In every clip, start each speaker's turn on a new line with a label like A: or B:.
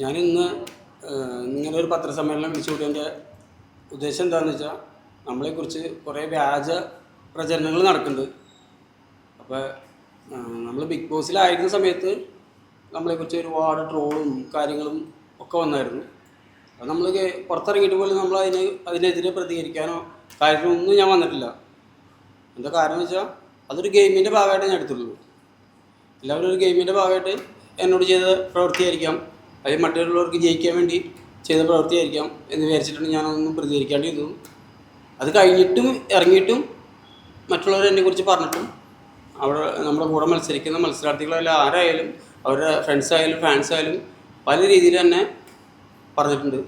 A: ഞാൻ ഇന്ന് ഇങ്ങനെ ഒരു പത്രസമ്മേളനം വിളിച്ചു കൂട്ടിയതിന്റെ ഉദ്ദേശം എന്താണെന്ന് വെച്ചാൽ നമ്മളെക്കുറിച്ച് കുറേ വ്യാജ പ്രചരണങ്ങൾ നടക്കുന്നുണ്ട്. അപ്പോൾ നമ്മൾ ബിഗ് ബോസിലായിരുന്ന സമയത്ത് നമ്മളെക്കുറിച്ച് ഒരുപാട് ട്രോളും കാര്യങ്ങളും ഒക്കെ വന്നായിരുന്നു. അപ്പോൾ നമ്മൾ പുറത്തിറങ്ങിയിട്ട് പോലും നമ്മൾ അതിന് അതിനെതിരെ പ്രതികരിക്കാനോ കാര്യമൊന്നും ഞാൻ വന്നിട്ടില്ല. എന്താ കാരണം വെച്ചാൽ അതൊരു ഗെയിമിന്റെ ഭാഗമായിട്ട് ഞാൻ എടുത്തുള്ളൂ എല്ലാവരും ഒരു ഗെയിമിന്റെ ഭാഗമായിട്ട് എന്നോട് ചെയ്ത പ്രവൃത്തിയായിരിക്കാം. അതിൽ മറ്റുള്ളവർക്ക് ജയിക്കാൻ വേണ്ടി ചെയ്ത പ്രവൃത്തിയായിരിക്കാം എന്ന് വിചാരിച്ചിട്ടാണ് ഞാനൊന്നും പ്രതികരിക്കാണ്ട് വന്നു അത് കഴിഞ്ഞിട്ടും ഇറങ്ങിയിട്ടും മറ്റുള്ളവർ എന്നെക്കുറിച്ച് പറഞ്ഞിട്ടും അവിടെ നമ്മുടെ കൂടെ മത്സരിക്കുന്ന മത്സരാർത്ഥികളെല്ലാം ആരായാലും അവരുടെ ഫ്രണ്ട്സ് ആയാലും ഫാൻസ് ആയാലും പല രീതിയിൽ തന്നെ പറഞ്ഞിട്ടുണ്ട്.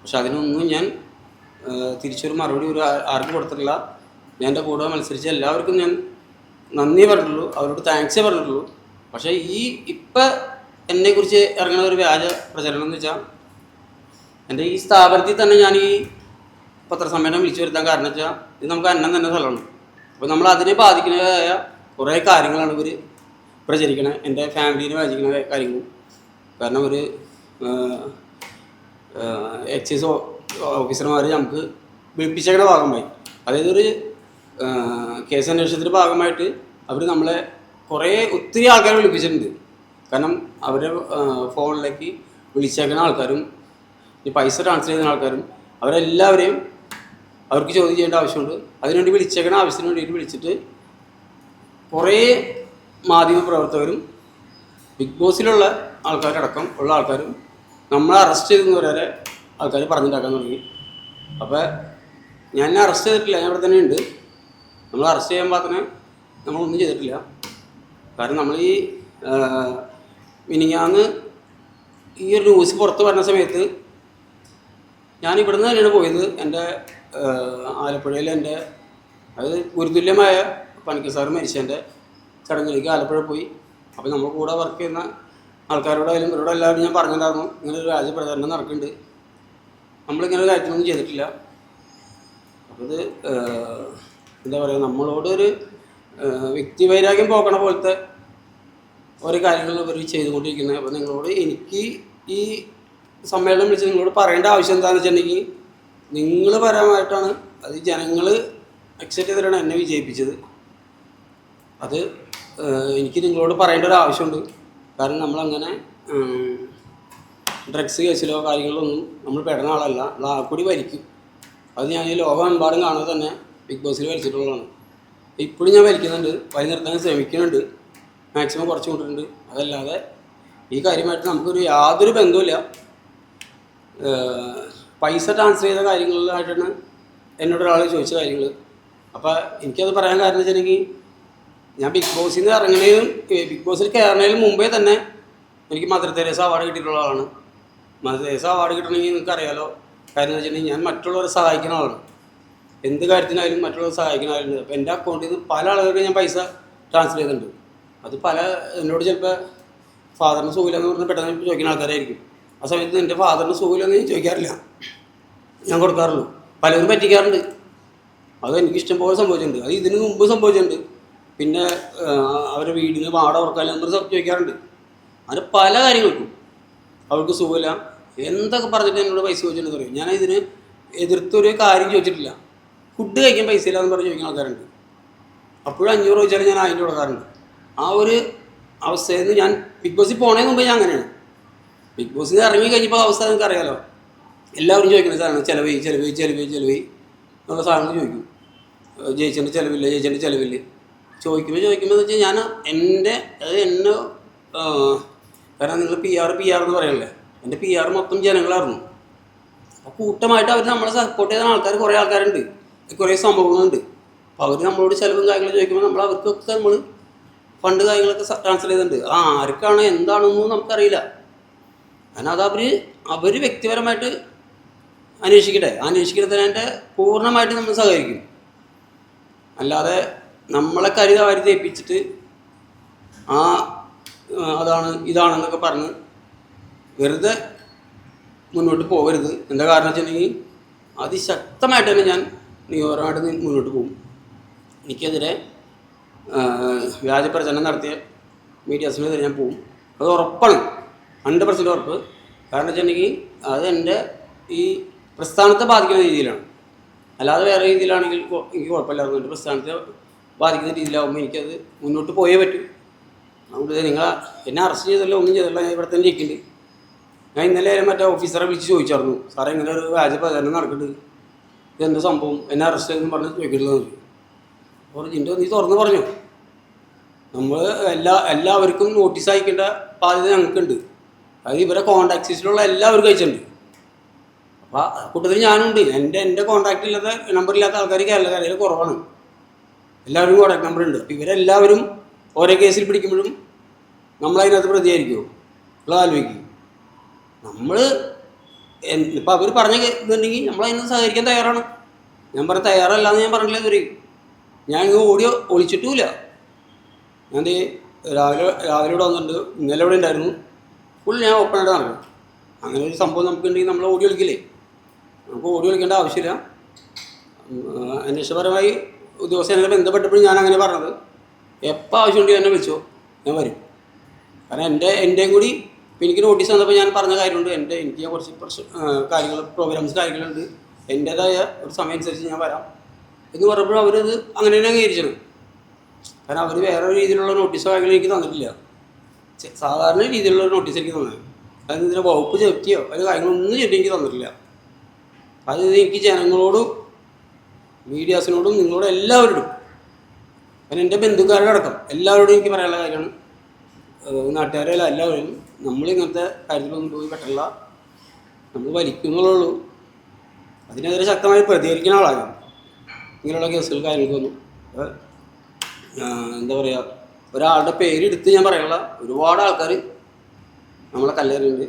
A: പക്ഷെ അതിനൊന്നും ഞാൻ തിരിച്ചൊരു മറുപടി ഒരു ആർക്കും കൊടുത്തിട്ടില്ല. ഞാൻ എന്റെ കൂടെ മത്സരിച്ച എല്ലാവർക്കും ഞാൻ നന്ദി പറഞ്ഞിട്ടുള്ളൂ. അവരോട് താങ്ക്സേ പറഞ്ഞിട്ടുള്ളൂ. പക്ഷേ ഈ ഇപ്പം എന്നെക്കുറിച്ച് ഇറങ്ങുന്ന ഒരു വ്യാജ പ്രചരണം എന്ന് വെച്ചാൽ എന്റെ ഈ സ്ഥാപനത്തിൽ തന്നെ ഞാൻ ഈ പത്രസമ്മേളനം വിളിച്ചു വരുത്താൻ കാരണം വെച്ചാൽ ഇത് നമുക്ക് അന്നം തന്നെ സ്ഥലമാണ്. അപ്പോൾ നമ്മൾ അതിനെ ബാധിക്കുന്നതായ കുറേ കാര്യങ്ങളാണ് ഇവർ പ്രചരിക്കണത് എന്റെ ഫാമിലിനെ ബാധിക്കുന്ന കാര്യങ്ങളും കാരണം ഒരു എക്സൈസ് ഓഫീസർമാർ നമുക്ക് വിളിപ്പിച്ചേക്കുന്ന ഭാഗമായി. അതായത് ഒരു കേസ് അന്വേഷണത്തിന്റെ ഭാഗമായിട്ട് അവർ നമ്മളെ കുറേ ഒത്തിരി ആൾക്കാരെ വിളിപ്പിച്ചിട്ടുണ്ട്. കാരണം അവർ ഫോണിലേക്ക് വിളിച്ചേക്കുന്ന ആൾക്കാരും ഈ പൈസ ട്രാൻസ്ഫർ ചെയ്യുന്ന ആൾക്കാരും അവരെല്ലാവരെയും അവർക്ക് ചോദ്യം ചെയ്യേണ്ട ആവശ്യമുണ്ട്. അതിനുവേണ്ടി വിളിച്ചേക്കണ ആവശ്യത്തിന് വേണ്ടിയിട്ട് വിളിച്ചിട്ട് കുറേ മാധ്യമ പ്രവർത്തകരും ബിഗ് ബോസിലുള്ള ആൾക്കാരടക്കം ഉള്ള ആൾക്കാരും നമ്മളെ അറസ്റ്റ് ചെയ്തെന്ന് വരെ ആൾക്കാർ പറഞ്ഞിട്ടാക്കാൻ തുടങ്ങി. അപ്പോൾ ഞാൻ അറസ്റ്റ് ചെയ്തിട്ടില്ല. ഞാൻ ഇവിടെ തന്നെ ഉണ്ട്. നമ്മൾ അറസ്റ്റ് ചെയ്യാൻ പാത്രമേ നമ്മളൊന്നും ചെയ്തിട്ടില്ല. കാരണം നമ്മൾ ഈ മിനിങ്ങാന്ന് ഈ ഒരു ന്യൂസ് പുറത്ത് വരുന്ന സമയത്ത് ഞാൻ ഇവിടുന്ന് തന്നെയാണ് പോയത്. എന്റെ ആലപ്പുഴയിൽ എന്റെ അതായത് ഗുരുതുല്യമായ പണിക്കർ സാറ് മരിച്ചതിന്റെ ചടങ്ങിലേക്ക് ആലപ്പുഴ പോയി. അപ്പോൾ നമ്മൾ കൂടെ വർക്ക് ചെയ്യുന്ന ആൾക്കാരോടായാലും ഇവരോട് എല്ലാവരും ഞാൻ പറഞ്ഞിട്ടുണ്ടായിരുന്നു. ഇങ്ങനെ ഒരു രാജ്യപ്രചാരണം നടക്കുന്നുണ്ട്. നമ്മളിങ്ങനെ ഒരു കാര്യത്തിനൊന്നും ചെയ്തിട്ടില്ല. അപ്പോൾ ഇത് എന്താ പറയുക നമ്മളോടൊരു വൈരാഗ്യം വ്യക്തിവൈരാഗ്യം പോക്കണ പോലത്തെ ഓരോ കാര്യങ്ങൾ ഇവർ ചെയ്തുകൊണ്ടിരിക്കുന്നത് അപ്പോൾ നിങ്ങളോട് എനിക്ക് ഈ സമ്മേളനം വിളിച്ച് നിങ്ങളോട് പറയേണ്ട ആവശ്യം എന്താണെന്ന് വെച്ചിട്ടുണ്ടെങ്കിൽ നിങ്ങൾ പരമായിട്ടാണ് അത് ജനങ്ങൾ അക്സെപ്റ്റ് ചെയ്തിട്ടാണ് എന്നെ വിജയിപ്പിച്ചത്. അത് എനിക്ക് നിങ്ങളോട് പറയേണ്ട ഒരു ആവശ്യമുണ്ട്. കാരണം നമ്മളങ്ങനെ ഡ്രഗ്സ് കേസിലോ കാര്യങ്ങളിലൊന്നും നമ്മൾ പെടുന്ന ആളല്ല. നമ്മൾ ആൾക്കൂടി കൂടി വലിക്കും അത് ഞാൻ ഈ ലോകമെമ്പാടും കാണുന്നത് തന്നെ ബിഗ് ബോസിൽ വലിച്ചിട്ടുള്ളതാണ് ഇപ്പോഴും ഞാൻ വലിക്കുന്നുണ്ട് വഴി നിർത്താൻ ശ്രമിക്കുന്നുണ്ട്. മാക്സിമം കുറച്ച് കൊണ്ടിട്ടുണ്ട്. അതല്ലാതെ ഈ കാര്യമായിട്ട് നമുക്കൊരു യാതൊരു ബന്ധവുമില്ല. പൈസ ട്രാൻസ്ഫർ ചെയ്ത കാര്യങ്ങളിലായിട്ടാണ് എന്നോട് ഒരാൾ ചോദിച്ച കാര്യങ്ങൾ അപ്പോൾ എനിക്കത് പറയാൻ കാരണം വെച്ചിട്ടുണ്ടെങ്കിൽ ഞാൻ ബിഗ് ബോസിൽ നിന്ന് ഇറങ്ങുന്നതിനും ബിഗ് ബോസിൽ കയറുന്നതിന് മുമ്പേ തന്നെ എനിക്ക് മദർ തെരേസ അവാർഡ് കിട്ടിയിട്ടുള്ള ആളാണ്. മദർ തെരേസ അവാർഡ് കിട്ടണമെങ്കിൽ നിങ്ങൾക്ക് അറിയാലോ. കാര്യം എന്ന് വെച്ചിട്ടുണ്ടെങ്കിൽ ഞാൻ മറ്റുള്ളവരെ സഹായിക്കുന്ന ആളാണ്. എന്ത് കാര്യത്തിനായാലും മറ്റുള്ളവരെ സഹായിക്കുന്ന ആളുണ്ട് അപ്പോൾ എന്റെ അക്കൗണ്ടിൽ നിന്ന് പല ആളുകൾക്ക് ഞാൻ പൈസ ട്രാൻസ്ഫർ ചെയ്തിട്ടുണ്ട്. അത് പല എന്നോട് ചിലപ്പോൾ ഫാദറിന് സുഖമില്ലെന്ന് പറഞ്ഞ് പെട്ടെന്ന് ചോദിക്കുന്ന ആൾക്കാരായിരിക്കും. ആ സമയത്ത് എന്റെ ഫാദറിന് സുഖമില്ലെന്ന് ഞാൻ ചോദിക്കാറില്ല. ഞാൻ കൊടുക്കാറുള്ളൂ. പലരും പറ്റിക്കാറുണ്ട്. അത് എനിക്ക് ഇഷ്ടം പോലെ സംഭവിച്ചിട്ടുണ്ട്. അത് ഇതിന് മുമ്പ് സംഭവിച്ചിട്ടുണ്ട്. പിന്നെ അവരുടെ വീടിന് പാടം ഉറക്കാൻ എന്നൊരു ചോദിക്കാറുണ്ട്. അങ്ങനെ പല കാര്യങ്ങൾക്കും. അവർക്ക് സുഖമില്ല. എന്തൊക്കെ പറഞ്ഞിട്ട് എന്നോട് പൈസ ചോദിച്ചിട്ടുണ്ടെന്ന് പറയും ഞാൻ ഇതിന് എതിർത്തൊരു കാര്യം ചോദിച്ചിട്ടില്ല. ഫുഡ് കഴിക്കാൻ പൈസ ഇല്ലാന്ന് പറഞ്ഞ് ചോദിക്കുന്ന ആൾക്കാരുണ്ട്. അപ്പോഴും അഞ്ഞൂറ് ചോദിച്ചാലും ഞാൻ അതിന്റെ കൊടുക്കാറുണ്ട്. ആ ഒരു അവസ്ഥയിൽ നിന്ന് ഞാൻ ബിഗ് ബോസിൽ പോണതിന് മുമ്പ് ഞാൻ അങ്ങനെയാണ്. ബിഗ് ബോസിൽ നിന്ന് ഇറങ്ങി കഴിഞ്ഞപ്പോൾ അവസ്ഥ നിങ്ങൾക്ക് അറിയാലോ എല്ലാവരും ചോദിക്കുന്ന സാധനം ചിലവ് ചിലവ് ചിലവ് ചിലവ് എന്നുള്ള സാധനങ്ങൾ ചോദിക്കും. ജയിച്ചതിന്റെ ചിലവില്ല ജയിച്ചതിന്റെ ചിലവില്ല. ചോദിക്കുമ്പോൾ ചോദിക്കുമ്പോൾ എന്ന് വെച്ചാൽ ഞാൻ എന്റെ അത് എന്നെ കാരണം നിങ്ങൾ പി ആർ പി ആർ എന്ന് പറയല്ലേ എന്റെ പി ആർ മൊത്തം ജനങ്ങളായിരുന്നു. അപ്പോൾ കൂട്ടമായിട്ട് അവർ നമ്മളെ സപ്പോർട്ട് ചെയ്ത ആൾക്കാർ കുറേ ആൾക്കാരുണ്ട്. കുറേ സംഭവങ്ങളുണ്ട്. അപ്പോൾ അവർ നമ്മളോട് ചിലവും കാര്യങ്ങളും ചോദിക്കുമ്പോൾ നമ്മൾ അവർക്കൊക്കെ നമ്മൾ ഫണ്ട് കാര്യങ്ങളൊക്കെ ട്രാൻസ്ഫർ ചെയ്തിട്ടുണ്ട്. ആ ആർക്കാണ് എന്താണെന്നൊന്നും നമുക്കറിയില്ല. കാരണം അത് അവർ അവർ വ്യക്തിപരമായിട്ട് അന്വേഷിക്കട്ടെ. അന്വേഷിക്കുന്നതിന് പൂർണമായിട്ട് നമ്മൾ സഹകരിക്കും. അല്ലാതെ നമ്മളെ കരുത വാരി തേപ്പിച്ചിട്ട് ആ അതാണ് ഇതാണെന്നൊക്കെ പറഞ്ഞ് വെറുതെ മുന്നോട്ട് പോകരുത് എന്താ കാരണം വെച്ചിട്ടുണ്ടെങ്കിൽ അതിശക്തമായിട്ട് തന്നെ ഞാൻ നിയമപരമായിട്ട് മുന്നോട്ട് പോകും. എനിക്കെതിരെ വ്യാജപ്രചരണം നടത്തിയ മീഡിയാസിനെതിരെ ഞാൻ പോവും. അത് ഉറപ്പാണ്. ഹൺഡ്രഡ് പെർസെന്റ് ഉറപ്പ്. കാരണം വെച്ചിട്ടുണ്ടെങ്കിൽ അത് എന്റെ ഈ പ്രസ്ഥാനത്തെ ബാധിക്കുന്ന രീതിയിലാണ്. അല്ലാതെ വേറെ രീതിയിലാണെങ്കിൽ എനിക്ക് കുഴപ്പമില്ലായിരുന്നു. എന്റെ പ്രസ്ഥാനത്തെ ബാധിക്കുന്ന രീതിയിലാവുമ്പോൾ എനിക്കത് മുന്നോട്ട് പോയേ പറ്റൂ. അതുകൊണ്ട് നിങ്ങൾ എന്നെ അറസ്റ്റ് ചെയ്തല്ലോ ഒന്നും ചെയ്തല്ലോ ഞാൻ ഇവിടെ തന്നെ ഇരിക്കുന്നുണ്ട് ഞാൻ ഇന്നലെ മറ്റേ ഓഫീസറെ വിളിച്ച് ചോദിച്ചായിരുന്നു സാറേ ഇങ്ങനെ ഒരു വ്യാജ പ്രചാരണം നടക്കുന്നുണ്ട്. ഇതെന്താ സംഭവം? എന്നെ അറസ്റ്റ് ചെയ്തെന്ന് പറഞ്ഞ് ചോദിക്കരുതെന്ന് അപ്പോൾ ജിൻഡോ നീ തുറന്ന് പറഞ്ഞു. നമ്മൾ എല്ലാ എല്ലാവർക്കും നോട്ടീസ് അയക്കേണ്ട ബാധ്യത ഞങ്ങൾക്കുണ്ട്. അത് ഇവരെ കോൺടാക്ട്സിലുള്ള എല്ലാവർക്കും അയച്ചിട്ടുണ്ട്. അപ്പോൾ കൂട്ടത്തിൽ ഞാനുണ്ട്. എന്റെ എന്റെ കോൺടാക്റ്റ് ഇല്ലാത്ത നമ്പർ ഇല്ലാത്ത ആൾക്കാർ കേരളക്കാരിൽ കുറവാണ്. എല്ലാവരും കോൺടാക്ട് നമ്പർ ഉണ്ട്. അപ്പോൾ ഇവരെല്ലാവരും ഓരോ കേസിൽ പിടിക്കുമ്പോഴും നമ്മളതിനകത്ത് പ്രതികരിക്കുമോ ഉള്ള ആലോചിക്കും. നമ്മൾ ഇപ്പം അവർ പറഞ്ഞ ഇതുണ്ടെങ്കിൽ നമ്മളതിനകത്ത് സഹകരിക്കാൻ തയ്യാറാണ്. ഞാൻ പറഞ്ഞ തയ്യാറല്ല എന്ന് ഞാൻ പറഞ്ഞില്ല ഇതുവരെ. ഞാൻ ഓടി ഒളിച്ചിട്ടുമില്ല ഞാൻ രാവിലെ രാവിലെ ഇവിടെ വന്നിട്ടുണ്ട്. ഇന്നലെ ഇവിടെ ഉണ്ടായിരുന്നു. ഫുൾ ഞാൻ ഓപ്പൺ ആയിട്ട് നടക്കണം അങ്ങനെ ഒരു സംഭവം നമുക്കുണ്ടെങ്കിൽ നമ്മൾ ഓടി ഒളിക്കില്ലേ നമുക്ക് ഓടി ഒളിക്കേണ്ട ആവശ്യമില്ല. അന്വേഷണപരമായി ഉദ്യോഗസ്ഥനെ ബന്ധപ്പെട്ടപ്പോഴും ഞാൻ അങ്ങനെ പറഞ്ഞത്. എപ്പോൾ ആവശ്യമുണ്ടെങ്കിൽ എന്നെ വിളിച്ചോ ഞാൻ വരും. കാരണം എന്റെ എന്റെയും കൂടി എനിക്ക് നോട്ടീസ് വന്നപ്പോൾ ഞാൻ പറഞ്ഞ കാര്യമുണ്ട്. എന്റെ എനിക്ക് കുറച്ച് പ്രശ്ന കാര്യങ്ങൾ പ്രോഗ്രാംസ് കാര്യങ്ങളുണ്ട്. എന്റേതായ ഒരു സമയം അനുസരിച്ച് ഞാൻ വരാം. എന്ന് പറഞ്ഞപ്പോൾ അവരത് അങ്ങനെ തന്നെ അംഗീകരിച്ചത്. കാരണം അവർ വേറെ രീതിയിലുള്ള നോട്ടീസോ കാര്യങ്ങളോ എനിക്ക് തന്നിട്ടില്ല. സാധാരണ രീതിയിലുള്ള നോട്ടീസ് എനിക്ക് തന്നെ അതായത് ഇതിന്റെ വകുപ്പ് ചെത്തിയോ അത് കാര്യങ്ങളൊന്നും ചെത്തി എനിക്ക് തന്നിട്ടില്ല. അത് എനിക്ക് ജനങ്ങളോടും മീഡിയാസിനോടും നിങ്ങളോടും എല്ലാവരോടും കാരണം എന്റെ ബന്ധുക്കാരുടെ അടക്കം എല്ലാവരോടും എനിക്ക് പറയാനുള്ള കാര്യമാണ്. നാട്ടുകാരെ എല്ലാവരും. നമ്മൾ ഇങ്ങനത്തെ കാര്യത്തിലൊന്നും പോയി പെട്ടല്ല. നമ്മൾ വലിക്കുന്നുള്ളൂ അതിനെതിരെ ശക്തമായി പ്രതികരിക്കുന്ന ആളാണ്. ഇങ്ങനെയുള്ള കേസുകൾ കാര്യങ്ങൾക്കൊന്നും എന്താ പറയുക ഒരാളുടെ പേരെടുത്ത് ഞാൻ പറയാനുള്ള ഒരുപാട് ആൾക്കാർ നമ്മളെ കല്ലേറിയുണ്ട്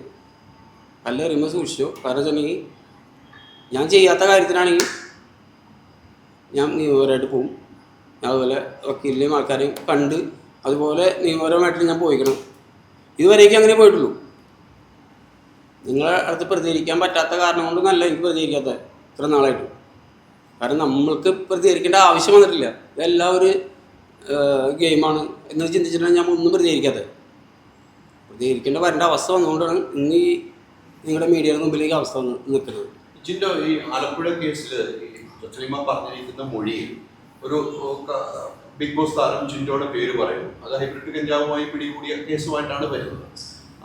A: കല്ലേറിയുമ്പോൾ സൂക്ഷിച്ചു. കാരണം വെച്ചിട്ടുണ്ടെങ്കിൽ ഞാൻ ചെയ്യാത്ത കാര്യത്തിനാണെങ്കിൽ ഞാൻ നിയമപരമായിട്ട് പോവും. അതുപോലെ വക്കീലിനെയും ആൾക്കാരെയും കണ്ട് അതുപോലെ നിയമപരമായിട്ട് ഞാൻ പോയിക്കണം. ഇതുവരേക്കും അങ്ങനെ പോയിട്ടുള്ളൂ. നിങ്ങളെ അടുത്ത് പ്രതികരിക്കാൻ പറ്റാത്ത കാരണം കൊണ്ടൊന്നല്ല എനിക്ക് പ്രതികരിക്കാത്ത ഇത്ര നാളായിട്ട്. കാരണം നമ്മൾക്ക് പ്രതികരിക്കേണ്ട ആവശ്യം വന്നിട്ടില്ല. ഇതെല്ലാം ഒരു ഗെയിമാണ് എന്ന് ചിന്തിച്ചിട്ടാണ് ഞാൻ ഒന്നും പ്രതികരിക്കാത്തത്. പ്രതികരിക്കേണ്ട വരേണ്ട അവസ്ഥ വന്നുകൊണ്ടാണ് ഇന്ന് ഈ നിങ്ങളുടെ മീഡിയയുടെ മുമ്പിലേക്ക് അവസ്ഥ നിൽക്കുന്നത്.
B: ജിൻഡോ ഈ ആലപ്പുഴ കേസിൽ സലീമ പറഞ്ഞിരിക്കുന്ന മൊഴി ഒരു ബിഗ് ബോസ് താരം ജിൻഡോയുടെ പേര് പറയുന്നു. അത് ഹൈബ്രിഡ് കഞ്ചാവുമായി പിടികൂടിയ കേസുമായിട്ടാണ് വരുന്നത്.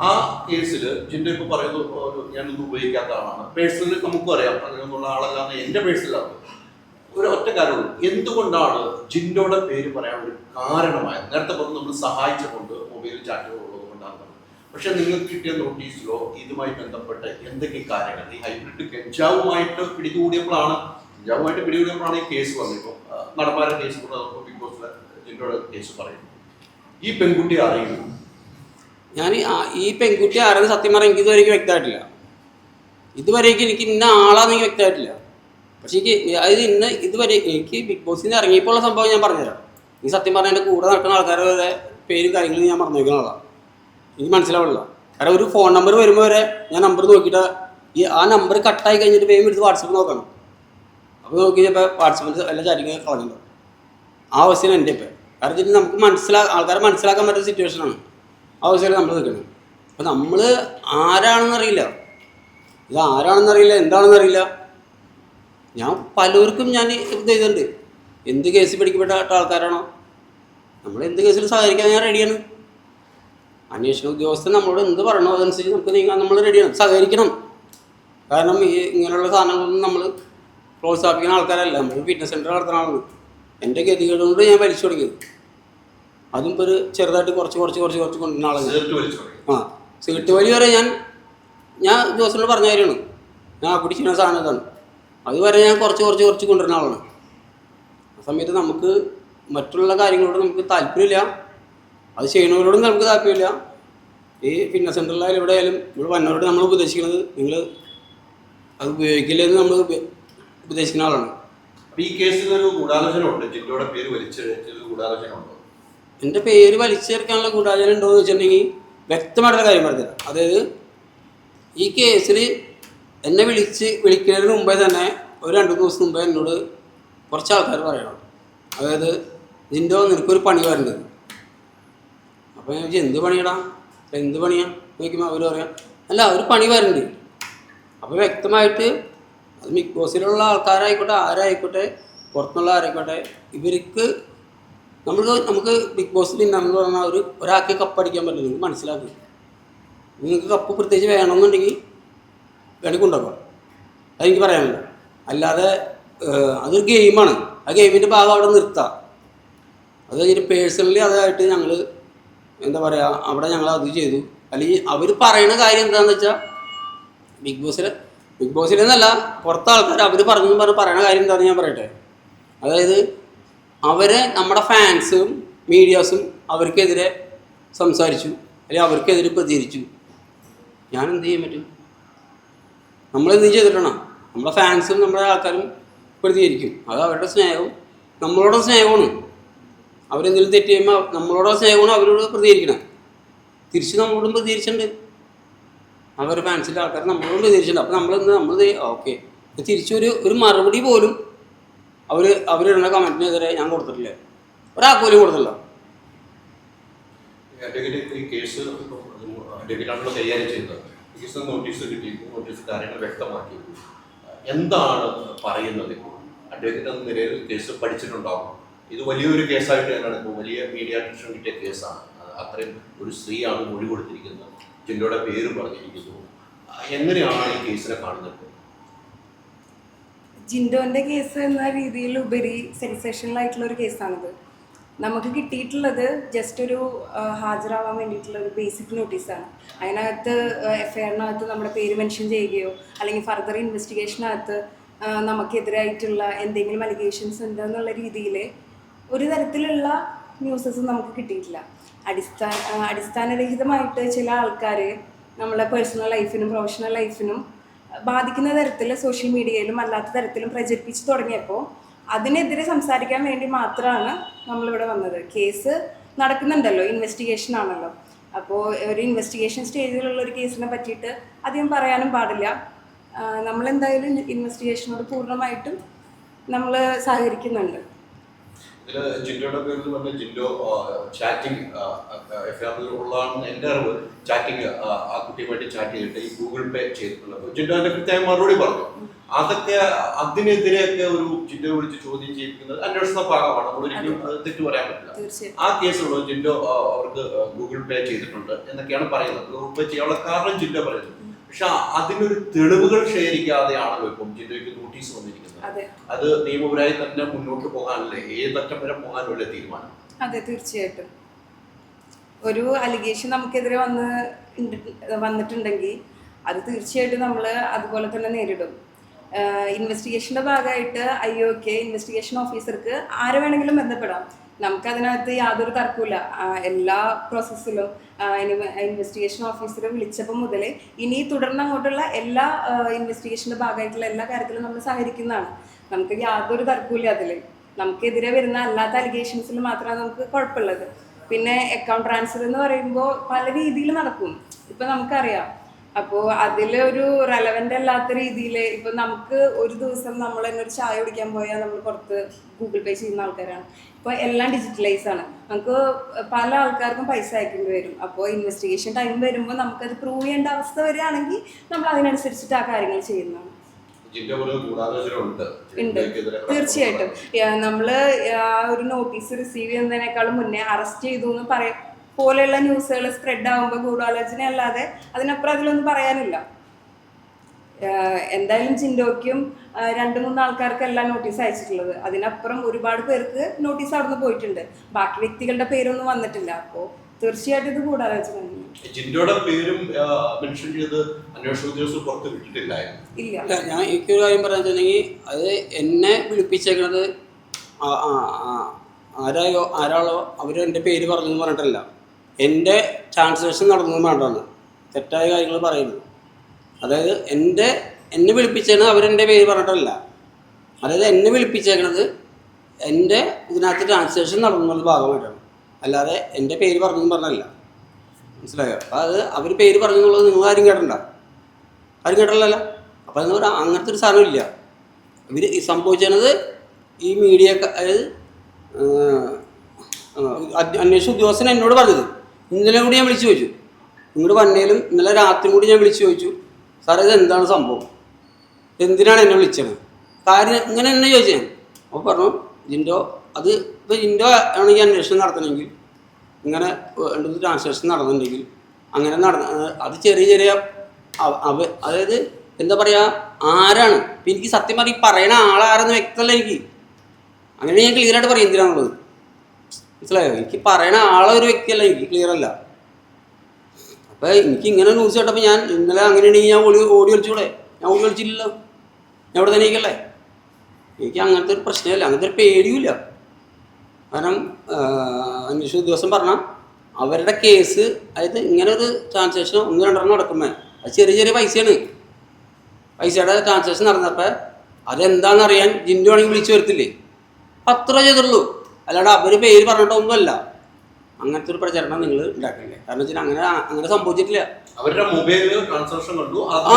B: ആ കേസിൽ ജിൻഡോ ഇപ്പോൾ പറയുന്നു ഒരു ഞാനൊന്നും ഉപയോഗിക്കാത്ത ആളാണ് പേഴ്സണലി നമുക്കും അറിയാം. അങ്ങനെയൊന്നുള്ള ആളല്ലാന്ന് എന്റെ പേഴ്സണലാണ് ഒരു ഒറ്റ കാര്യമുള്ളൂ. എന്തുകൊണ്ടാണ് ജിൻഡോയുടെ പേര് പറയാൻ ഒരു കാരണമായത്? നേരത്തെ പറഞ്ഞു നമ്മൾ സഹായിച്ചുകൊണ്ട് മൊബൈൽ ചാറ്റുകൾ ഉള്ളത് കൊണ്ടാണ് പക്ഷെ നിങ്ങൾക്ക് കിട്ടിയ നോട്ടീസിലോ ഇതുമായി ബന്ധപ്പെട്ട എന്തൊക്കെ കാര്യങ്ങൾ? ഈ ഹൈബ്രിഡ് കഞ്ചാവുമായിട്ട് പിടികൂടിയപ്പോഴാണ് കഞ്ചാവുമായിട്ട് പിടികൂടിയപ്പോഴാണ് ഈ കേസ് വന്നിപ്പോൾ നടപ്പാര കേസ് ബിഗ് ബോസ് ജിൻഡോയുടെ കേസ് പറയുന്നു. ഈ പെൺകുട്ടി അറിയുന്നു
A: ഞാൻ ഈ- പെൺകുട്ടി ആരെന്ന് സത്യം പറഞ്ഞാൽ എനിക്ക് ഇതുവരെയ്ക്ക് വ്യക്തമായിട്ടില്ല. ഇതുവരേക്കും എനിക്ക് ഇന്ന ആളാന്ന് എനിക്ക് വ്യക്തമായിട്ടില്ല. പക്ഷേ എനിക്ക് അതായത് ഇന്ന് ഇതുവരെ എനിക്ക് ബിഗ് ബോസിൽ നിന്ന് ഇറങ്ങിയപ്പോൾ ഉള്ള സംഭവം ഞാൻ പറഞ്ഞുതരാം. ഈ സത്യം പറഞ്ഞാൽ എന്റെ കൂടെ നടക്കുന്ന ആൾക്കാരുടെ പേരും കാര്യങ്ങളും ഞാൻ മറന്നു വയ്ക്കുന്ന ആളാണ് എനിക്ക് മനസ്സിലാവില്ല കാരണം ഒരു ഫോൺ നമ്പർ വരുമ്പോൾ വരെ ഞാൻ നമ്പർ നോക്കിയിട്ട് ഈ ആ നമ്പർ കട്ടായി കഴിഞ്ഞിട്ട് വേഗം എടുത്ത് വാട്സപ്പ് നോക്കണം. അപ്പോൾ നോക്കി ഇപ്പോൾ വാട്സപ്പിൽ എല്ലാ ചാറ്റിങ് കളഞ്ഞിട്ടുണ്ടോ. ആ അവസ്ഥയാണ് എന്റെ ഇപ്പം. കാരണം നമുക്ക് മനസ്സിലാ ആൾക്കാരെ മനസ്സിലാക്കാൻ പറ്റുന്ന സിറ്റുവേഷനാണ് ആ അവസ്ഥയിൽ നമ്മൾ നിൽക്കുന്നത്. അപ്പം നമ്മൾ ആരാണെന്നറിയില്ല ഇത് ആരാണെന്നറിയില്ല എന്താണെന്നറിയില്ല ഞാൻ പലർക്കും ഞാൻ ഇത് ചെയ്തിട്ടുണ്ട്. എന്ത് കേസിൽ പിടിക്കപ്പെട്ട ആൾക്കാരാണോ? നമ്മൾ എന്ത് കേസിൽ സഹകരിക്കാൻ ഞാൻ റെഡിയാണ് അന്വേഷണ ഉദ്യോഗസ്ഥൻ നമ്മളോട് എന്ത് പറയണോ അതനുസരിച്ച് നമുക്ക് നീങ്ങാൻ നമ്മൾ റെഡിയാണ് സഹകരിക്കണം. കാരണം ഈ ഇങ്ങനെയുള്ള സാധനങ്ങളൊന്നും നമ്മൾ പ്രോത്സാഹിപ്പിക്കുന്ന ആൾക്കാരല്ല. നമ്മൾ ഫിറ്റ്നസ് സെന്റർ നടത്തുന്ന ആളാണ്. എന്റെ ഗതികേട് കൊണ്ട് ഞാൻ വലിച്ചു തുടങ്ങിയത് അതും ഇപ്പോൾ ഒരു ചെറുതായിട്ട് കുറച്ച് കുറച്ച് കുറച്ച് കുറച്ച് കൊണ്ടുവരുന്ന ആളാണ്.
B: സിഗരറ്റ്
A: ആ സീറ്റ് വലി വരെ ഞാൻ ഞാൻ ദിവസങ്ങൾ പറഞ്ഞ കാര്യമാണ്. ഞാൻ ആ കുടിക്കുന്ന സാധനം ഇതാണ്. അതുവരെ ഞാൻ കുറച്ച് കുറച്ച് കുറച്ച് കൊണ്ടുവരുന്ന ആളാണ്. ആ സമയത്ത് നമുക്ക് മറ്റുള്ള കാര്യങ്ങളോട് നമുക്ക് താല്പര്യമില്ല. അത് ചെയ്യണവരോടും നമുക്ക് താല്പര്യമില്ല. ഈ ഫിറ്റ്നസ് സെന്ററിലായാലും എവിടെ ആയാലും ഇവിടെ വന്നവരോട് നമ്മൾ ഉപദേശിക്കുന്നത് നിങ്ങൾ അത് ഉപയോഗിക്കില്ലെന്ന് നമ്മൾ ഉപ- ഉപദേശിക്കുന്ന ആളാണ്.
B: ഈ കേസിൽ ഒരു ഗൂഢാലോചന ഉണ്ട് പേര് ഗൂഢാലോചന ഉണ്ടോ
A: എന്റെ പേര് വലിച്ചേർക്കാനുള്ള ഗൂഢാലോചന ഉണ്ടോ എന്ന് വെച്ചിട്ടുണ്ടെങ്കിൽ വ്യക്തമായിട്ടുള്ള കാര്യം പറഞ്ഞത് അതായത് ഈ കേസിൽ എന്നെ വിളിച്ച് വിളിക്കുന്നതിന് മുമ്പേ തന്നെ ഒരു രണ്ട് ദിവസം മുമ്പേ എന്നോട് കുറച്ച് ആൾക്കാർ പറയണം. അതായത് നിന്റെ നിനക്കൊരു പണി വരേണ്ടത്. അപ്പോൾ ഞാൻ എന്ത് പണിയടാ? എന്ത് പണിയാ? ചോദിക്കുമ്പോൾ അവർ പറയാം അല്ല ഒരു പണി വരണ്ട്. അപ്പോൾ വ്യക്തമായിട്ട് അത് ബിഗ് ബോസിലുള്ള ആൾക്കാരായിക്കോട്ടെ ആരായിക്കോട്ടെ പുറത്തുനിന്നുള്ള ആരായിക്കോട്ടെ ഇവർക്ക് നമുക്ക് നമുക്ക് ബിഗ് ബോസിൽ തിന്നാന്ന് പറഞ്ഞാൽ ഒരു ഒരാൾക്ക് കപ്പടിക്കാൻ പറ്റില്ല. നിങ്ങൾക്ക് മനസ്സിലാക്കുക നിങ്ങൾക്ക് കപ്പ് പ്രത്യേകിച്ച് വേണമെന്നുണ്ടെങ്കിൽ വേണമെങ്കിൽ കൊണ്ടുപോകാം അതെനിക്ക് പറയാനില്ല അല്ലാതെ അതൊരു ഗെയിമാണ്. ആ ഗെയിമിന്റെ ഭാഗം അവിടെ നിർത്താം. അത് കഴിഞ്ഞിട്ട് പേഴ്സണലി അതായിട്ട് ഞങ്ങൾ എന്താ പറയുക അവിടെ ഞങ്ങൾ അത് ചെയ്തു. അല്ലെങ്കിൽ അവർ പറയുന്ന കാര്യം എന്താണെന്ന് വെച്ചാൽ ബിഗ് ബോസിൽ ബിഗ് ബോസിലെന്നല്ല പുറത്തെ ആൾക്കാർ അവർ പറഞ്ഞു പറഞ്ഞ് പറയുന്ന കാര്യം എന്താണെന്ന് ഞാൻ പറയട്ടെ. അതായത് അവരെ നമ്മുടെ ഫാൻസും മീഡിയാസും അവർക്കെതിരെ സംസാരിച്ചു. അല്ലെങ്കിൽ അവർക്കെതിരെ പ്രതികരിച്ചു. ഞാൻ എന്ത് ചെയ്യാൻ പറ്റും? നമ്മളെന്തും ചെയ്തിട്ടാണ് നമ്മുടെ ഫാൻസും നമ്മുടെ ആൾക്കാരും പ്രതികരിക്കും. അത് അവരുടെ സ്നേഹവും നമ്മളോട് സ്നേഹമാണ്. അവരെന്തെങ്കിലും തെറ്റ് ചെയ്യുമ്പോൾ നമ്മളോട് സ്നേഹമാണ് അവരോട് പ്രതികരിക്കണം. തിരിച്ച് നമ്മളോടും പ്രതികരിച്ചിട്ടുണ്ട്. അവർ ഫാൻസിന്റെ ആൾക്കാർ നമ്മളോട് പ്രതികരിച്ചിട്ടുണ്ട്. അപ്പോൾ നമ്മളെന്ത് നമ്മൾ ഓക്കെ തിരിച്ചൊരു ഒരു മറുപടി പോലും അവർ അവരിടുന്ന കമന്റിനെതിരെ ഞാൻ കൊടുത്തിട്ടില്ല. ഒരാൾ പോലും കൊടുത്തില്ല
B: കേസ് കൈകാര്യം ചെയ്തത് കേസ് നോട്ടീസ് കിട്ടി നോട്ടീസ് കാര്യങ്ങൾ വ്യക്തമാക്കി. എന്താണ് പറയുന്നത്? അഡ്വക്കേറ്റ് എന്ന നിലയിൽ കേസ് പഠിച്ചിട്ടുണ്ടാവും. ഇത് വലിയൊരു കേസായിട്ട് തന്നെയാണ്. ഇപ്പോൾ വലിയ മീഡിയ അറ്റൻഷൻ കിട്ടിയ കേസാണ്. അത് അത്രയും ഒരു സ്ത്രീയാണ് മൊഴി കൊടുത്തിരിക്കുന്നത്. ജില്ലയുടെ പേര് പറഞ്ഞിരിക്കുന്നു. എങ്ങനെയാണ് ഈ കേസിനെ കാണുന്നത്?
C: ജിൻഡോന്റെ കേസ് എന്ന രീതിയിൽ ഉപരി സെൻസേഷണൽ ആയിട്ടുള്ള ഒരു കേസാണിത്. നമുക്ക് കിട്ടിയിട്ടുള്ളത് ജസ്റ്റ് ഒരു ഹാജരാവാൻ വേണ്ടിയിട്ടുള്ള ഒരു ബേസിക് നോട്ടീസാണ് അതിനകത്ത് എഫ് ഐ ആറിനകത്ത് നമ്മുടെ പേര് മെൻഷൻ ചെയ്യുകയോ അല്ലെങ്കിൽ ഫർദർ ഇൻവെസ്റ്റിഗേഷനകത്ത് നമുക്കെതിരായിട്ടുള്ള എന്തെങ്കിലും അലിഗേഷൻസ് ഉണ്ടോ എന്നുള്ള രീതിയിൽ ഒരു തരത്തിലുള്ള ന്യൂസസ് നമുക്ക് കിട്ടിയിട്ടില്ല. അടിസ്ഥാന അടിസ്ഥാനരഹിതമായിട്ട് ചില ആൾക്കാർ നമ്മളെ പേഴ്സണൽ ലൈഫിനും പ്രൊഫഷണൽ ലൈഫിനും ബാധിക്കുന്ന തരത്തിൽ സോഷ്യൽ മീഡിയയിലും അല്ലാത്ത തരത്തിലും പ്രചരിപ്പിച്ച് തുടങ്ങിയപ്പോൾ അതിനെതിരെ സംസാരിക്കാൻ വേണ്ടി മാത്രമാണ് നമ്മളിവിടെ വന്നത്. കേസ് നടക്കുന്നുണ്ടല്ലോ ഇൻവെസ്റ്റിഗേഷൻ ആണല്ലോ. അപ്പോൾ ഒരു ഇൻവെസ്റ്റിഗേഷൻ സ്റ്റേജിലുള്ള ഒരു കേസിനെ പറ്റിയിട്ട് അധികം പറയാനും പാടില്ല. നമ്മളെന്തായാലും ഇൻവെസ്റ്റിഗേഷനോട് പൂർണമായിട്ടും നമ്മൾ സഹകരിക്കുന്നുണ്ട്.
B: ഇതിൽ ജിൻഡോയുടെ പേരിൽ പറഞ്ഞ ജിൻഡോ ചാറ്റിംഗ് എഫ് ആറിൽ ഉള്ളതാണെന്ന് എന്റെ അറിവ്. ചാറ്റിംഗ് ആ കുട്ടിയുമായിട്ട് ചാറ്റ് ചെയ്തിട്ട് ഈ ഗൂഗിൾ പേ ചെയ്തിട്ടുള്ളത്. ജിൻഡോ അതിന്റെ കൃത്യമായി മറുപടി പറഞ്ഞു. അതൊക്കെ അതിനെതിരെയൊക്കെ ഒരു ജിൻഡോ വിളിച്ച് ചോദ്യം ചെയ്യിക്കുന്നത് അന്വേഷണ ഭാഗമാണ്. നമ്മളൊരിക്കലും തെറ്റു പറയാൻ പറ്റില്ല. ആ കേസുള്ള ജിൻഡോ അവർക്ക് ഗൂഗിൾ പേ ചെയ്തിട്ടുണ്ട് എന്നൊക്കെയാണ് പറയുന്നത്. ഗൂഗിൾ പേ ചെയ്യാനുള്ള കാരണം ജിൻഡോ പറയുന്നത്. പക്ഷെ അതിനൊരു തെളിവുകൾ ശേഖരിക്കാതെയാണല്ലോ ഇപ്പം ജിൻഡോയ്ക്ക് നോട്ടീസ് വന്നിരിക്കുന്നത്.
C: അതെ.
B: നിയമപരമായി തന്നെ മുന്നോട്ട് പോകാനല്ലേ ഏതറ്റം വരെ പോകാനുള്ള തീരുമാനം.
C: അതെ തീർച്ചയായിട്ടും. ഒരു അലിഗേഷൻ നമുക്കെതിരെ വന്ന് വന്നിട്ടുണ്ടെങ്കിൽ അത് തീർച്ചയായിട്ടും നമ്മൾ അതുപോലെ തന്നെ നേരിടും. ഇൻവെസ്റ്റിഗേഷന്റെ ഭാഗമായിട്ട് ഐ ഒ കെ ഇൻവെസ്റ്റിഗേഷൻ ഓഫീസർക്ക് ആരെ വേണമെങ്കിലും ബന്ധപ്പെടാം. നമുക്കതിനകത്ത് യാതൊരു തർക്കമില്ല എല്ലാ പ്രോസസ്സിലും ഇൻവെസ്റ്റിഗേഷൻ ഓഫീസറെ വിളിച്ചപ്പോൾ മുതൽ ഇനി തുടർന്ന് അങ്ങോട്ടുള്ള എല്ലാ ഇൻവെസ്റ്റിഗേഷന്റെ ഭാഗമായിട്ടുള്ള എല്ലാ കാര്യത്തിലും നമ്മൾ സഹകരിക്കുന്നതാണ്. നമുക്ക് യാതൊരു തർക്കമില്ല അതിൽ നമുക്കെതിരെ വരുന്ന അല്ലാത്ത അലിഗേഷൻസിൽ മാത്രമാണ് നമുക്ക് കുഴപ്പമുള്ളത്. പിന്നെ അക്കൗണ്ട് ട്രാൻസ്ഫർ എന്ന് പറയുമ്പോൾ പല രീതിയിൽ നടക്കും. ഇപ്പം നമുക്കറിയാം. അപ്പോൾ അതിലൊരു റെലവെന്റ് അല്ലാത്ത രീതിയിൽ ഇപ്പം നമുക്ക് ഒരു ദിവസം നമ്മൾ തന്നെ ഒരു ചായ കുടിക്കാൻ പോയാൽ നമ്മൾ പുറത്ത് ഗൂഗിൾ പേ ചെയ്യുന്ന ആൾക്കാരാണ്. ഇപ്പോൾ എല്ലാം ഡിജിറ്റലൈസ് ആണ്. നമുക്ക് പല ആൾക്കാർക്കും പൈസ അയക്കേണ്ടി വരും. അപ്പോൾ ഇൻവെസ്റ്റിഗേഷൻ ടൈം വരുമ്പോൾ അത് പ്രൂവ് ചെയ്യേണ്ട അവസ്ഥ വരികയാണെങ്കിൽ നമ്മൾ അതിനനുസരിച്ചിട്ട് ആ കാര്യങ്ങൾ ചെയ്യുന്നതാണ്.
B: ഉണ്ട്.
C: തീർച്ചയായിട്ടും. നമ്മൾ ആ ഒരു നോട്ടീസ് റിസീവ് ചെയ്യുന്നതിനേക്കാളും മുന്നേ അറസ്റ്റ് ചെയ്തു എന്ന് പറയ പോലെയുള്ള ന്യൂസുകൾ സ്പ്രെഡ് ആകുമ്പോൾ ഗൂഢാലോചന അല്ലാതെ അതിനപ്പുറം അതിലൊന്നും പറയാനില്ല. എന്തായാലും ജിൻഡോയ്ക്കും രണ്ട് മൂന്ന് ആൾക്കാർക്കല്ല നോട്ടീസ് അയച്ചിട്ടുള്ളത്. അതിനപ്പുറം ഒരുപാട് പേർക്ക് നോട്ടീസ് അവിടുന്ന് പോയിട്ടുണ്ട്. ബാക്കി വ്യക്തികളുടെ പേരൊന്നും വന്നിട്ടില്ല. അപ്പോൾ തീർച്ചയായിട്ടും ഇത് ഗൂഢാലോചന.
B: ജിൻഡോയുടെ പേരും മെൻഷൻ ചെയ്ത് അന്വേഷണ ഉദ്യോഗസ്ഥർ പുറത്ത് വിട്ടിട്ടില്ലായിരുന്നു.
C: ഇല്ല.
A: അല്ല ഞാൻ എനിക്കൊരു കാര്യം പറയാൻ വെച്ചിട്ടുണ്ടെങ്കിൽ അത് എന്നെ വിളിപ്പിച്ചേക്കണത് ആ- ആരായോ ആരാളോ അവർ എന്റെ പേര് പറഞ്ഞെന്ന് പറഞ്ഞിട്ടല്ല. എന്റെ ട്രാൻസ്ലേഷൻ നടന്നു വേണ്ടാണ് തെറ്റായ കാര്യങ്ങൾ പറയുന്നു. അതായത് എന്റെ എന്നെ വിളിപ്പിച്ചത് അവരെന്റെ പേര് പറഞ്ഞിട്ടല്ല. അതായത് എന്നെ വിളിപ്പിച്ചേക്കണത് എന്റെ ഇതിനകത്ത് ട്രാൻസ്ലേഷൻ നടന്നുള്ള ഭാഗമായിട്ടാണ്. അല്ലാതെ എന്റെ പേര് പറഞ്ഞെന്ന് പറഞ്ഞല്ല. മനസ്സിലായോ? അപ്പോൾ അത് അവർ പേര് പറഞ്ഞെന്നുള്ളത് നിങ്ങൾ ആരും കേട്ടണ്ട ആരും കേട്ടല്ലോ അപ്പോൾ പറഞ്ഞാൽ അങ്ങനത്തെ ഒരു സാധനം ഇല്ല. ഇവർ ഈ സംഭവിച്ചത് ഈ മീഡിയ അതായത് അന്വേഷണ ഉദ്യോഗസ്ഥൻ എന്നോട് പറഞ്ഞത്. ഇന്നലെ കൂടി ഞാൻ വിളിച്ചു ചോദിച്ചു. ഇങ്ങോട്ട് വന്നേലും ഇന്നലെ രാത്രി കൂടി ഞാൻ വിളിച്ചു ചോദിച്ചു. സാറേ ഇത് എന്താണ് സംഭവം? എന്തിനാണ് എന്നെ വിളിച്ചത്? കാര്യം ഇങ്ങനെ എന്നെ ചോദിച്ചേ. അപ്പോൾ പറഞ്ഞു ജിൻഡോ അത് ഇപ്പോൾ ജിൻഡോ ആണെങ്കിൽ അന്വേഷണം നടത്തണമെങ്കിൽ ഇങ്ങനെ രണ്ട് ട്രാൻസാക്ഷൻ നടന്നിട്ടുണ്ടെങ്കിൽ അങ്ങനെ നടന്ന അത് ചെറിയ ചെറിയ അതായത് എന്താ പറയുക ആരാണ്? എനിക്ക് സത്യം ഈ പറയണ ആളാരെന്ന് വ്യക്തമല്ല എനിക്ക്. അങ്ങനെ ഞാൻ ക്ലിയർ ആയിട്ട് പറയും എന്തിനാണുള്ളത് മനസ്സിലായോ? എനിക്ക് പറയണ ആളെ ഒരു വ്യക്തിയല്ല എനിക്ക് ക്ലിയർ അല്ല. അപ്പോൾ എനിക്ക് ഇങ്ങനെ ന്യൂസ് കേട്ടപ്പോൾ ഞാൻ ഇന്നലെ അങ്ങനെയാണെങ്കിൽ ഞാൻ ഓടി ഓടി കളിച്ചൂടെ? ഞാൻ ഓടി കളിച്ചില്ലല്ലോ? ഞാൻ ഇവിടെ തന്നെ ഇരിക്കല്ലേ? എനിക്ക് അങ്ങനത്തെ ഒരു പ്രശ്നമില്ല അങ്ങനത്തെ ഒരു പേടിയുമില്ല. കാരണം അന്വേഷണ ഉദ്യോഗസ്ഥൻ പറഞ്ഞാൽ അവരുടെ കേസ് അതായത് ഇങ്ങനെ ഒരു ട്രാൻസാക്ഷൻ ഒന്ന് രണ്ടെണ്ണം നടക്കുമ്പോൾ അത് ചെറിയ ചെറിയ പൈസയാണ്. പൈസയുടെ ട്രാൻസാക്ഷൻ നടന്നപ്പോൾ അതെന്താണെന്ന് അറിയാൻ ജിൻഡു ആണെങ്കിൽ വിളിച്ചു വരത്തില്ലേ? അത്ര ചെയ്തുള്ളൂ. അല്ലാണ്ട് അവർ പേര് പറഞ്ഞിട്ടൊന്നുമല്ല അങ്ങനത്തെ ഒരു പ്രചരണം നിങ്ങൾ ഉണ്ടാക്കില്ലേ കാരണം വെച്ചാൽ അങ്ങനെ അങ്ങനെ സംഭവിച്ചിട്ടില്ല.
B: അവരുടെ മൊബൈലിൽ ട്രാൻസാക്ഷൻ കണ്ടു.
A: ആ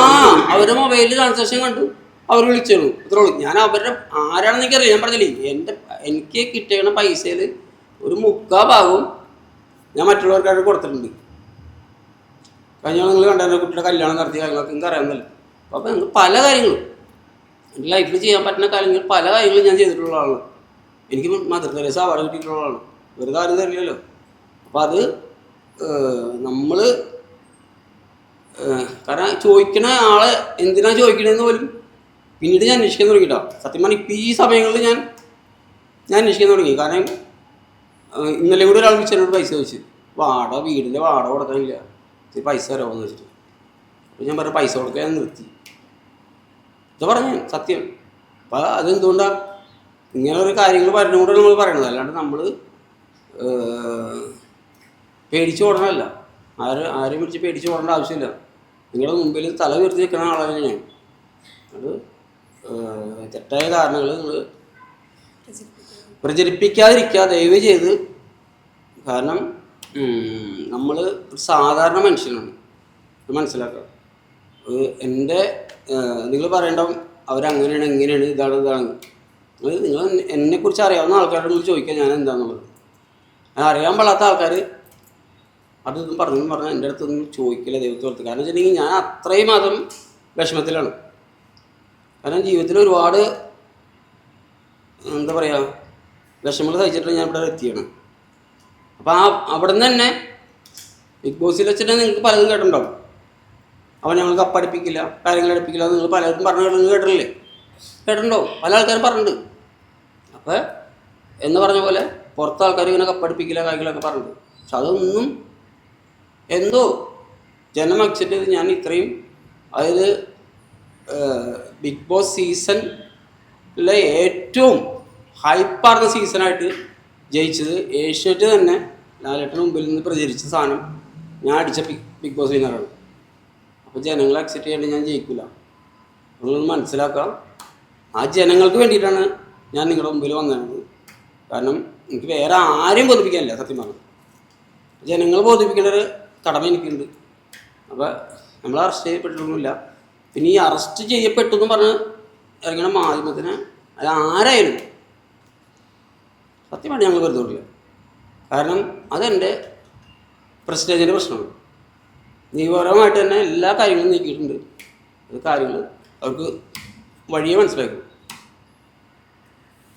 A: അവരുടെ മൊബൈലിൽ ട്രാൻസാക്ഷൻ കണ്ടു. അവർ വിളിച്ചോളൂ അത്രേ ഉള്ളൂ. ഞാൻ അവരുടെ ആരാണെന്ന് എനിക്കറിയില്ല. ഞാൻ പറഞ്ഞില്ലേ എന്റെ എനിക്ക് കിട്ടിയ പൈസയിൽ ഒരു മുക്കാ ഭാഗവും ഞാൻ മറ്റുള്ളവർക്കായിട്ട് കൊടുത്തിട്ടുണ്ട്. കഴിഞ്ഞ നിങ്ങൾ കണ്ടായിരുന്നു കുട്ടിയുടെ കല്യാണം നടത്തിയ കാര്യങ്ങളൊക്കെ? നിങ്ങൾക്ക് അറിയാമെന്നല്ല അപ്പോൾ നിങ്ങൾ പല കാര്യങ്ങളും. എന്റെ ലൈഫിൽ ചെയ്യാൻ പറ്റുന്ന കാര്യങ്ങൾ പല കാര്യങ്ങളും ഞാൻ ചെയ്തിട്ടുള്ള ആളാണ്. എനിക്ക് മദർ തെരേസ അവാർഡ് കിട്ടിയിട്ടുള്ളതാണ് വെറുതെ ആരും തരില്ലല്ലോ അപ്പോൾ അത് നമ്മൾ കാരണം ചോദിക്കണ ആളെ എന്തിനാ ചോദിക്കണതെന്ന് പോലും പിന്നീട് ഞാൻ അന്വേഷിക്കാൻ തുടങ്ങിട്ടോ സത്യം പറഞ്ഞാൽ ഇപ്പം ഈ സമയങ്ങളിൽ ഞാൻ ഞാൻ അന്വേഷിക്കാൻ തുടങ്ങി. കാരണം ഇന്നലെ കൂടെ ഒരാൾ വിളിച്ചതിനോട് പൈസ ചോദിച്ചു. വാടക വീടിന്റെ വാടക കൊടുക്കാനില്ല. പൈസ തരാമെന്ന് വെച്ചിട്ട് അപ്പോൾ ഞാൻ പറഞ്ഞു പൈസ കൊടുക്കാൻ നിർത്തി. ഇത് പറഞ്ഞു സത്യം. അപ്പം അതെന്തുകൊണ്ടാണ് ഇങ്ങനെ ഒരു കാര്യങ്ങൾ പറഞ്ഞുകൊണ്ട് നമ്മൾ പറയണത്. അല്ലാണ്ട് നമ്മൾ പേടിച്ച് ഓടണമല്ല ആരും ആരെയും പിടിച്ച് പേടിച്ച് ഓടേണ്ട ആവശ്യമില്ല. നിങ്ങളുടെ മുമ്പിൽ തല ഉയർത്തി നിൽക്കുന്ന ആളാണ് ഞാൻ. അത് തെറ്റായ കാരണങ്ങൾ നിങ്ങൾ പ്രചരിപ്പിക്കാതിരിക്കുക ദയവ് ചെയ്ത്. കാരണം നമ്മൾ സാധാരണ മനുഷ്യനാണ്. മനസ്സിലാക്കുക. എന്റെ നിങ്ങൾ പറയേണ്ട അവരങ്ങനെയാണ് ഇങ്ങനെയാണ് ഇതാണ് ഇതാണ്. നിങ്ങൾ നിങ്ങൾ എന്നെക്കുറിച്ച് അറിയാവുന്ന ആൾക്കാരോട് നിങ്ങൾ ചോദിക്കുക ഞാൻ എന്താണെന്നുള്ളത് അറിയാൻ പാടാത്ത ആൾക്കാർ അത് ഇതും പറഞ്ഞു പറഞ്ഞാൽ എന്റെ അടുത്തൊന്നും ചോദിക്കില്ല ദൈവത്തെ ഓർത്ത്. കാരണം വെച്ചിട്ടുണ്ടെങ്കിൽ ഞാൻ അത്രയും മാത്രം വിഷമത്തിലാണ്. കാരണം ജീവിതത്തിൽ ഒരുപാട് എന്താ പറയുക വിഷമങ്ങൾ സഹിച്ചിട്ട് ഞാൻ ഇവിടെ എത്തിയാണ്. അപ്പോൾ ആ അവിടെ നിന്ന് തന്നെ ബിഗ് ബോസിൽ വെച്ചിട്ട് നിങ്ങൾക്ക് പലതും കേട്ടിട്ടുണ്ടാവും. അവൻ ഞങ്ങൾ കപ്പടിപ്പിക്കില്ല കാര്യങ്ങൾ അടുപ്പിക്കില്ല നിങ്ങൾ പലർക്കും പറഞ്ഞു കേട്ടിട്ടില്ലേ? കേട്ടിട്ടുണ്ടോ? പല ആൾക്കാരും പറഞ്ഞിട്ടുണ്ട്. അപ്പോൾ എന്ന് പറഞ്ഞ പോലെ പുറത്ത് ആൾക്കാർ ഇങ്ങനെ കപ്പടിപ്പിക്കില്ല കാര്യങ്ങളൊക്കെ പറഞ്ഞിട്ടുണ്ട്. പക്ഷെ അതൊന്നും എന്തോ ജനം അക്സെപ്റ്റ് ചെയ്ത് ഞാൻ ഇത്രയും അതായത് ബിഗ് ബോസ് സീസണിലെ ഏറ്റവും ഹൈപ്പാർന്ന സീസണായിട്ട് ജയിച്ചത് ഏഷ്യറ്റ് തന്നെ. ലാലേട്ടന് മുമ്പിൽ നിന്ന് പ്രചരിച്ച സാധനം ഞാൻ അടിച്ച ബിഗ് ബിഗ് ബോസ് വിന്നറാണ് അപ്പോൾ ജനങ്ങളെ അക്സെപ്റ്റ് ചെയ്യാണ്ട് ഞാൻ ജയിക്കില്ല നിങ്ങളൊന്ന് മനസ്സിലാക്കാം ആ ജനങ്ങൾക്ക് വേണ്ടിയിട്ടാണ് ഞാൻ നിങ്ങളുടെ മുമ്പിൽ വന്നത്. കാരണം എനിക്ക് വേറെ ആരെയും ബോധിപ്പിക്കാനില്ല സത്യം പറഞ്ഞു ജനങ്ങൾ ബോധിപ്പിക്കേണ്ട ഒരു കടമ എനിക്കുണ്ട്. അപ്പോൾ നമ്മൾ അറസ്റ്റ് ചെയ്യപ്പെട്ടിട്ടൊന്നുമില്ല. പിന്നെ ഈ അറസ്റ്റ് ചെയ്യപ്പെട്ടു എന്ന് പറഞ്ഞ് ഇറങ്ങണ മാധ്യമത്തിന് അത് ആരായാലും സത്യമാണ് ഞങ്ങൾ വിടില്ല കാരണം അതെന്റെ പ്രസിഡന്റിന്റെ പ്രശ്നമാണ്. നിയമപരമായിട്ട് തന്നെ എല്ലാ കാര്യങ്ങളും നീക്കിയിട്ടുണ്ട്. അത് കാര്യങ്ങൾ അവർക്ക് വഴിയെ മനസ്സിലാക്കും.